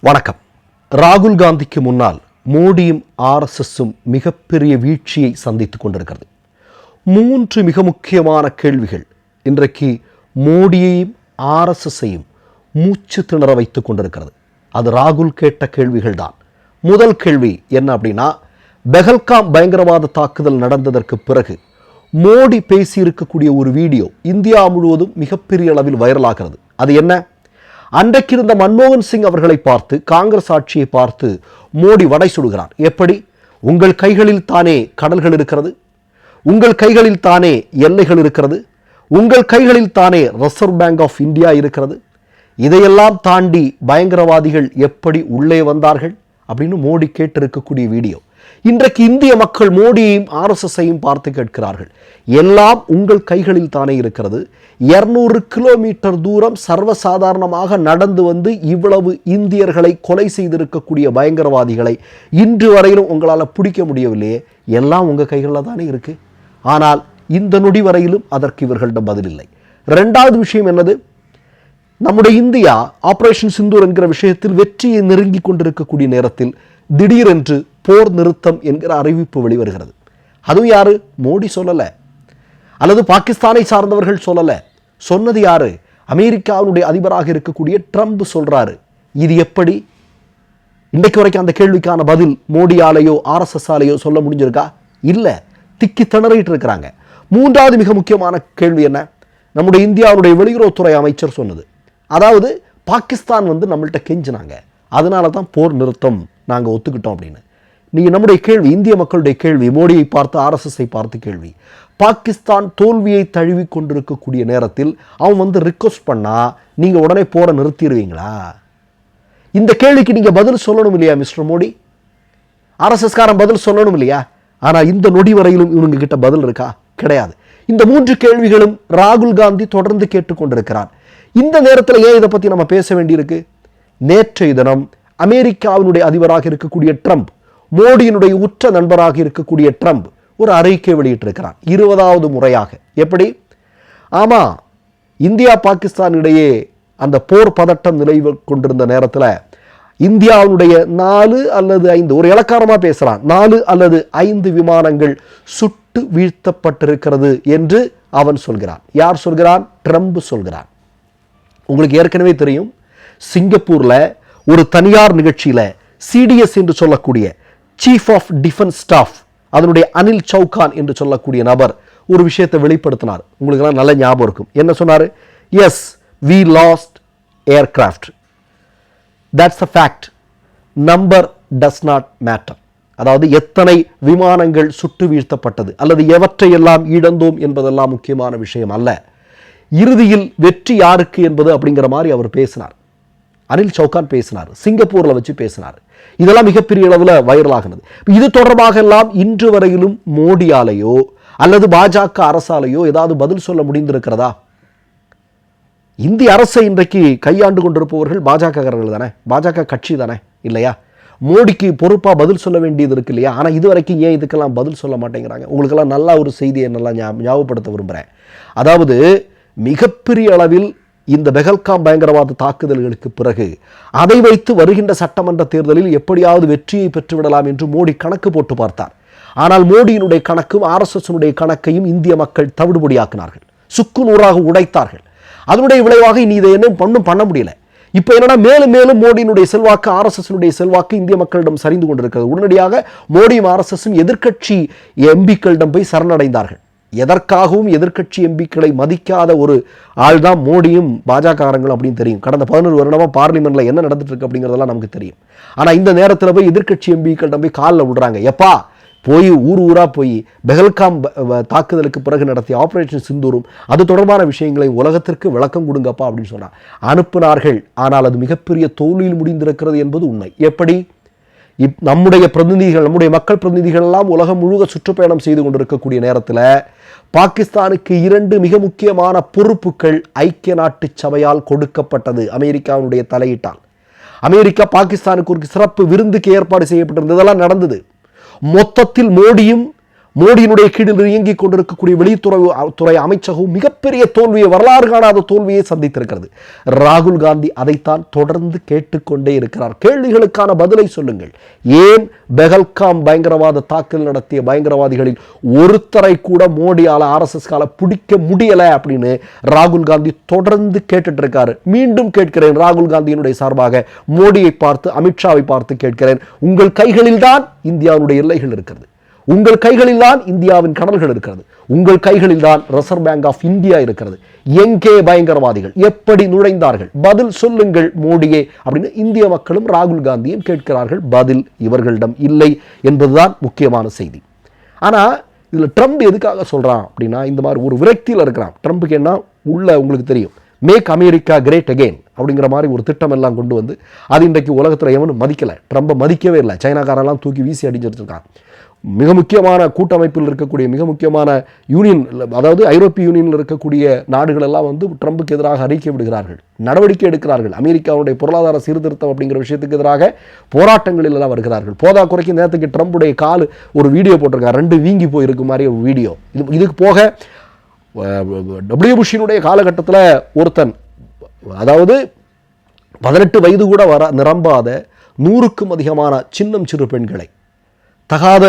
வணக்கம். ராகுல் காந்திக்கு முன்னால் மோடியும் ஆர்எஸ்எஸும் மிகப்பெரிய வீழ்ச்சியை சந்தித்துக் கொண்டிருக்கிறது. மூன்று மிக முக்கியமான கேள்விகள் இன்றைக்கு மோடியையும் ஆர்எஸ்எஸ்ஸையும் மூச்சு திணற வைத்துக் கொண்டிருக்கிறது. அது ராகுல் கேட்ட கேள்விகள் தான். முதல் கேள்வி என்ன அப்படின்னா பெஹல்காம் பயங்கரவாத தாக்குதல் நடந்ததற்கு பிறகு மோடி பேசியிருக்கக்கூடிய ஒரு வீடியோ இந்தியா முழுவதும் மிகப்பெரிய அளவில் வைரலாகிறது. அது என்ன? அன்றைக்கு இருந்த மன்மோகன் சிங் அவர்களை பார்த்து காங்கிரஸ் ஆட்சியை பார்த்து மோடி வடை சுடுகிறார். எப்படி? உங்கள் கைகளில் தானே கடல்கள் இருக்கிறது? உங்கள் கைகளில் தானே எல்லைகள் இருக்கிறது? உங்கள் கைகளில் தானே ரிசர்வ் பேங்க் ஆஃப் இந்தியா இருக்கிறது? இதையெல்லாம் தாண்டி பயங்கரவாதிகள் எப்படி உள்ளே வந்தார்கள்? அப்படின்னு மோடி கேட்டிருக்கக்கூடிய வீடியோ. இன்றைக்கு இந்திய மக்கள் மோடியையும் ஆர்எஸ்எஸ்ஸையும் பார்த்து கேட்கிறார்கள். எல்லாம் உங்கள் கைகளில் தானே இருக்கிறது. இருநூறு கிலோமீட்டர் தூரம் சர்வசாதாரணமாக நடந்து வந்து இவ்வளவு இந்தியர்களை கொலை செய்திருக்கக்கூடிய பயங்கரவாதிகளை இன்று வரையிலும் உங்களால் பிடிக்க முடியவில்லையே. எல்லாம் உங்கள் கைகளில் தானே இருக்கு. ஆனால் இந்த நொடி வரையிலும் அதற்கு இவர்களிடம் பதில் இல்லை. ரெண்டாவது விஷயம் என்னது? நம்முடைய இந்தியா ஆபரேஷன் சிந்தூர் என்கிற விஷயத்தில் வெற்றியை நெருங்கி கொண்டிருக்கக்கூடிய நேரத்தில் திடீரென்று போர் நிறுத்தம் என்கிற அறிவிப்பு வெளிவருகிறது. அதுவும் யாரு? மோடி சொல்லலை. அல்லது பாகிஸ்தானை சார்ந்தவர்கள் சொல்லலை. சொன்னது யாரு? அமெரிக்காவுடைய அதிபராக இருக்கக்கூடிய ட்ரம்ப் சொல்றாரு. இது எப்படி? இன்றைக்கு வரைக்கும் அந்த கேள்விக்கான பதில் மோடியாலேயோ ஆர்எஸ்எஸ் ஆலையோ சொல்ல முடிஞ்சிருக்கா? இல்லை. திக்கி திணறிட்டு இருக்கிறாங்க. மூன்றாவது மிக முக்கியமான கேள்வி என்ன? நம்முடைய இந்தியாவுடைய வெளியுறவுத்துறை அமைச்சர் சொன்னது. அதாவது பாகிஸ்தான் வந்து நம்மள்ட்ட கெஞ்சினாங்க. அதனால தான் போர் நிறுத்தம் நாங்கள் ஒத்துக்கிட்டோம் அப்படின்னு. நீங்கள் நம்முடைய கேள்வி இந்திய மக்களுடைய கேள்வி மோடியை பார்த்து ஆர்எஸ்எஸ்ஐ பார்த்து கேள்வி. பாகிஸ்தான் தோல்வியை தழுவி கொண்டிருக்கக்கூடிய நேரத்தில் அவன் வந்து ரிக்வஸ்ட் பண்ணா நீங்கள் உடனே போற நிறுத்திடுவீங்களா? இந்த கேள்விக்கு நீங்கள் பதில் சொல்லணும் இல்லையா மிஸ்டர் மோடி? ஆர்எஸ்எஸ்காரன் பதில் சொல்லணும் இல்லையா? ஆனால் இந்த நொடி வரையிலும் இவங்க கிட்ட பதில் இருக்கா? கிடையாது. இந்த மூன்று கேள்விகளும் ராகுல் காந்தி தொடர்ந்து கேட்டுக்கொண்டிருக்கிறார் இந்த நேரத்தில் ஏன் இதை பற்றி நம்ம பேச வேண்டியிருக்கு? நேற்றைய தினம் அமெரிக்காவினுடைய அதிபராக இருக்கக்கூடிய ட்ரம்ப் மோடியினுடைய உற்ற நண்பராக இருக்கக்கூடிய ட்ரம்ப் ஒரு அறிக்கை வெளியிட்டிருக்கிறார். இருபதாவது முறையாக. எப்படி? ஆமாம் இந்தியா பாகிஸ்தான் இடையே அந்த போர் பதட்டம் நிலைவு கொண்டிருந்த நேரத்தில் இந்தியாவுடைய நாலு அல்லது ஐந்து ஒரு இலக்காரமாக பேசுகிறான் நாலு அல்லது ஐந்து விமானங்கள் சுட்டு வீழ்த்தப்பட்டிருக்கிறது என்று அவன் சொல்கிறான். யார் சொல்கிறான்? ட்ரம்ப் சொல்கிறான். உங்களுக்கு ஏற்கனவே தெரியும் சிங்கப்பூரில் ஒரு தனியார் நிகழ்ச்சியில் சிடிஎஸ் என்று சொல்லக்கூடிய சீஃப் ஆஃப் டிஃபென்ஸ் ஸ்டாஃப் அதனுடைய அனில் சௌகான் என்று சொல்லக்கூடிய நபர் ஒரு விஷயத்தை வெளிப்படுத்தினார். உங்களுக்கெல்லாம் நல்ல ஞாபகம் இருக்கும். என்ன சொன்னார்? Yes we lost aircraft that's a fact number does not matter அதாவது எத்தனை விமானங்கள் சுட்டு வீழ்த்தப்பட்டது அல்லது எவற்றையெல்லாம் இழந்தோம் என்பதெல்லாம் முக்கியமான விஷயம் அல்ல. இறுதியில் வெற்றி யாருக்கு என்பது அப்படிங்கிற மாதிரி அவர் பேசினார். அனில் சௌகான் பேசினார் சிங்கப்பூரில் வச்சு பேசினார். இதெல்லாம் மிகப்பெரிய அளவில் வைரலாகினது. இது தொடர்பாக எல்லாம் இன்று வரையிலும் மோடியாலேயோ அல்லது பாஜக அரசாலேயோ ஏதாவது பதில் சொல்ல முடிந்திருக்கிறதா? இந்திய அரசை இன்றைக்கு கையாண்டு கொண்டிருப்பவர்கள் பாஜகக்காரர்கள் தானே? பாஜக கட்சி தானே? இல்லையா? மோடிக்கு பொறுப்பாக பதில் சொல்ல வேண்டியது இருக்கு இல்லையா? ஆனால் இது வரைக்கும் ஏன் இதுக்கெல்லாம் பதில் சொல்ல மாட்டேங்கிறாங்க? உங்களுக்கெல்லாம் நல்லா ஒரு செய்தியை நல்லா ஞா- ஞாபகப்படுத்த விரும்புகிறேன் அதாவது மிகப்பெரிய அளவில் இந்த பெஹல்காம் பயங்கரவாத தாக்குதல்களுக்கு பிறகு அதை வைத்து வருகின்ற சட்டமன்ற தேர்தலில் எப்படியாவது வெற்றியை பெற்றுவிடலாம் என்று மோடி கணக்கு போட்டு பார்த்தார். ஆனால் மோடியினுடைய கணக்கும் ஆர்எஸ்எஸ்னுடைய கணக்கையும் இந்திய மக்கள் தவிடுபடியாக்கினார்கள். சுக்கு நூறாக உடைத்தார்கள். அதனுடைய விளைவாக இனி இதை என்ன பண்ணும் பண்ண முடியல. இப்போ என்னன்னா மேலும் மேலும் மோடியினுடைய செல்வாக்கு ஆர்எஸ்எஸ்னுடைய செல்வாக்கு இந்திய மக்களிடம் சரிந்து கொண்டிருக்கிறது. உடனடியாக மோடியும் ஆர்எஸ்எஸும் எதிர்க்கட்சி எம்பிக்களிடம் போய் சரணடைந்தார்கள். எதற்காகவும் எதிர்க்கட்சி எம்பிக்களை மதிக்காத ஒரு ஆள் தான் மோடியும் பாஜகாரங்களும் அப்படின்னு தெரியும். கடந்த பதினோரு வருடமா பார்லிமெண்ட்ல என்ன நடந்துட்டு இருக்கு அப்படிங்கிறதெல்லாம் நமக்கு தெரியும். ஆனால் இந்த நேரத்தில் போய் எதிர்க்கட்சி எம்பிக்கள் போய் காலில் விடுறாங்க. எப்பா போய் ஊர் ஊரா போய் பெஹல்காம் வ- தாக்குதலுக்கு பிறகு நடத்திய ஆபரேஷன் சிந்தூரும் அது தொடர்பான விஷயங்களை உலகத்திற்கு விளக்கம் கொடுங்கப்பா அப்படின்னு சொன்னார் அனுப்பினார்கள். ஆனால் அது மிகப்பெரிய தோல்வியில் முடிந்திருக்கிறது என்பது உண்மை. எப்படி? இப் நம்முடைய பிரதிநிதிகள் நம்முடைய மக்கள் பிரதிநிதிகள் எல்லாம் உலகம் முழுக சுற்றுப்பயணம் செய்து கொண்டிருக்கக்கூடிய நேரத்தில் பாகிஸ்தானுக்கு இரண்டு மிக முக்கியமான பொறுப்புகள் ஐக்கிய நாட்டு சபையால் கொடுக்கப்பட்டது அமெரிக்காவுடைய தலையிட்டால். அமெரிக்கா பாகிஸ்தானுக்கு ஒரு சிறப்பு விருந்துக்கு ஏற்பாடு செய்யப்பட்டிருந்தது இதெல்லாம் நடந்தது. மொத்தத்தில் மோடியும் மோடியினுடைய கீழில் இயங்கிக் கொண்டிருக்கக்கூடிய வெளியுறவு துறை அமைச்சகம் மிகப்பெரிய தோல்வியை வரலாறு காணாத தோல்வியை சந்தித்திருக்கிறது. ராகுல் காந்தி அதைத்தான் தொடர்ந்து கேட்டுக்கொண்டே இருக்கிறார். கேள்விகளுக்கான பதிலை சொல்லுங்கள். ஏன் பெஹல்காம் பயங்கரவாத தாக்குதல் நடத்திய பயங்கரவாதிகளில் ஒருத்தரை கூட மோடியால் ஆர்எஸ்எஸ் கால பிடிக்க முடியலை அப்படின்னு ராகுல் காந்தி தொடர்ந்து கேட்டுட்டு இருக்காரு மீண்டும் கேட்கிறேன் ராகுல் காந்தியினுடைய சார்பாக மோடியை பார்த்து அமித்ஷாவை பார்த்து கேட்கிறேன். உங்கள் கைகளில் தான் இந்தியாவுடைய எல்லைகள் இருக்கிறது. உங்கள் கைகளில் தான் இந்தியாவின் கடல்கள் இருக்கிறது. உங்கள் கைகளில் தான் ரிசர்வ் பேங்க் ஆஃப் இந்தியா இருக்கிறது. எங்கே பயங்கரவாதிகள் எப்படி நுழைந்தார்கள்? பதில் சொல்லுங்கள் மோடியே அப்படின்னு இந்திய மக்களும் ராகுல் காந்தியும் கேட்கிறார்கள். பதில் இவர்களிடம் இல்லை என்பதுதான் முக்கியமான செய்தி. ஆனா இதுல ட்ரம்ப் எதுக்காக சொல்றான் அப்படின்னா இந்த மாதிரி ஒரு விரக்தியில் இருக்கிறான். ட்ரம்ப்புக்கு என்ன? உள்ள உங்களுக்கு தெரியும். மேக் அமெரிக்கா கிரேட் அகெயின் அப்படிங்கிற மாதிரி ஒரு திட்டம் எல்லாம் கொண்டு வந்து அது இன்றைக்கு உலகத்தில் எவனும் மதிக்கலை. ட்ரம்பை மதிக்கவே இல்லை. சைனாக்காரெல்லாம் தூக்கி வீசி அடிஞ்சிருச்சிருக்கான் மிக முக்கியமான கூட்டமைப்பில் இருக்கக்கூடிய மிக முக்கியமான யூனியன் அதாவது ஐரோப்பிய யூனியனில் இருக்கக்கூடிய நாடுகள் எல்லாம் வந்து ட்ரம்புக்கு எதிராக அறிக்கை விடுகிறார்கள் நடவடிக்கை எடுக்கிறார்கள். அமெரிக்காவுடைய பொருளாதார சீர்திருத்தம் அப்படிங்கிற விஷயத்துக்கு எதிராக போராட்டங்களில் எல்லாம் வருகிறார்கள். போதா குறைக்கும் நேரத்துக்கு ட்ரம்புடைய கால் ஒரு வீடியோ போட்டிருக்காரு ரெண்டு வீங்கி போயிருக்கு மாதிரி ஒரு வீடியோ இது இதுக்கு போக டபிள்யூ புஷினுடைய காலகட்டத்தில் ஒருத்தன் அதாவது பதினெட்டு வயது கூட வர நிரம்பாத நூறுக்கும் அதிகமான சின்னம் சிறு பெண்களை தகாத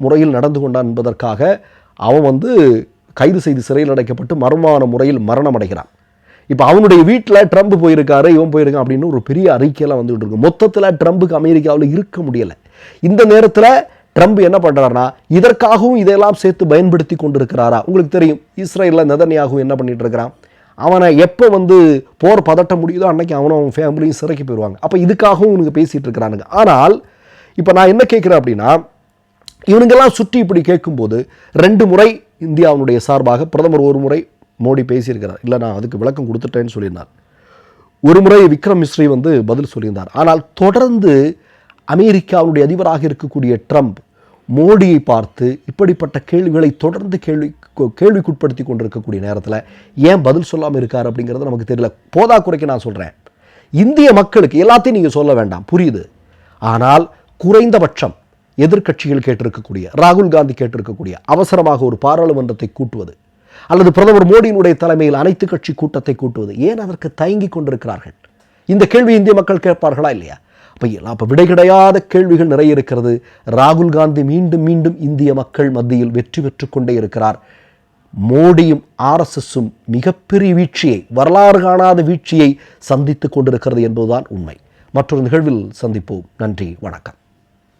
முறையில் நடந்து கொண்டான் என்பதற்காக அவன் வந்து கைது செய்து சிறையில் அடைக்கப்பட்டு மர்மமான முறையில் மரணம் அடைகிறான் இப்போ அவனுடைய வீட்டில் ட்ரம்ப் போயிருக்காரு இவன் போயிருக்கான் அப்படின்னு ஒரு பெரிய அறிக்கையெல்லாம் வந்துட்டு இருக்கு. மொத்தத்தில் ட்ரம்புக்கு அமெரிக்காவில் இருக்க முடியலை. இந்த நேரத்தில் ட்ரம்ப் என்ன பண்ணுறாருனா இதற்காகவும் இதையெல்லாம் சேர்த்து பயன்படுத்தி கொண்டிருக்கிறாரா? உங்களுக்கு தெரியும் இஸ்ரேலில் நெதன்யாகவும் என்ன பண்ணிட்டு இருக்கிறான்? அவனை எப்போ வந்து போர் பதட்ட முடியுதோ அன்னைக்கு அவனும் அவன் ஃபேமிலியும் சிறைக்கு போயிடுவாங்க அப்போ இதுக்காகவும் உனக்கு பேசிகிட்டு இருக்கிறானுங்க. ஆனால் இப்போ நான் என்ன கேட்குறேன் அப்படின்னா இவனுங்கெல்லாம் சுற்றி இப்படி கேட்கும்போது ரெண்டு முறை இந்தியாவுடைய சார்பாக பிரதமர் ஒரு முறை மோடி பேசியிருக்கிறார். இல்லை நான் அதுக்கு விளக்கம் கொடுத்துட்டேன்னு சொல்லியிருந்தார். ஒரு முறை விக்ரம் மிஸ்ரி வந்து பதில் சொல்லியிருந்தார். ஆனால் தொடர்ந்து அமெரிக்காவுடைய அதிபராக இருக்கக்கூடிய ட்ரம்ப் மோடியை பார்த்து இப்படிப்பட்ட கேள்விகளை தொடர்ந்து கேள்வி கேள்விக்குட்படுத்தி கொண்டிருக்கக்கூடிய நேரத்தில் ஏன் பதில் சொல்லாமல் இருக்கார் அப்படிங்கிறது நமக்கு தெரியல. போதா குறைக்க நான் சொல்கிறேன் இந்திய மக்களுக்கு எல்லாத்தையும் நீங்கள் சொல்ல வேண்டாம். புரியுது? ஆனால் குறைந்தபட்சம் எதிர்கட்சிகள் கேட்டிருக்கக்கூடிய ராகுல் காந்தி கேட்டிருக்கக்கூடிய அவசரமாக ஒரு பாராளுமன்றத்தை கூட்டுவது அல்லது பிரதமர் மோடியினுடைய தலைமையில் அனைத்து கட்சி கூட்டத்தை கூட்டுவது ஏன் அதற்கு தயங்கி கொண்டிருக்கிறார்கள்? இந்த கேள்வி இந்திய மக்கள் கேட்பார்களா இல்லையா? அப்போ அப்போ விடை கிடையாத கேள்விகள் நிறைய இருக்கிறது. ராகுல் காந்தி மீண்டும் மீண்டும் இந்திய மக்கள் மத்தியில் வெற்றி பெற்று கொண்டே இருக்கிறார். மோடியும் ஆர்எஸ்எஸும் மிகப்பெரிய வீழ்ச்சியை வரலாறு காணாத வீழ்ச்சியை சந்தித்துக் கொண்டிருக்கிறது என்பதுதான் உண்மை. மற்றொரு நிகழ்வில் சந்திப்போம். நன்றி வணக்கம்.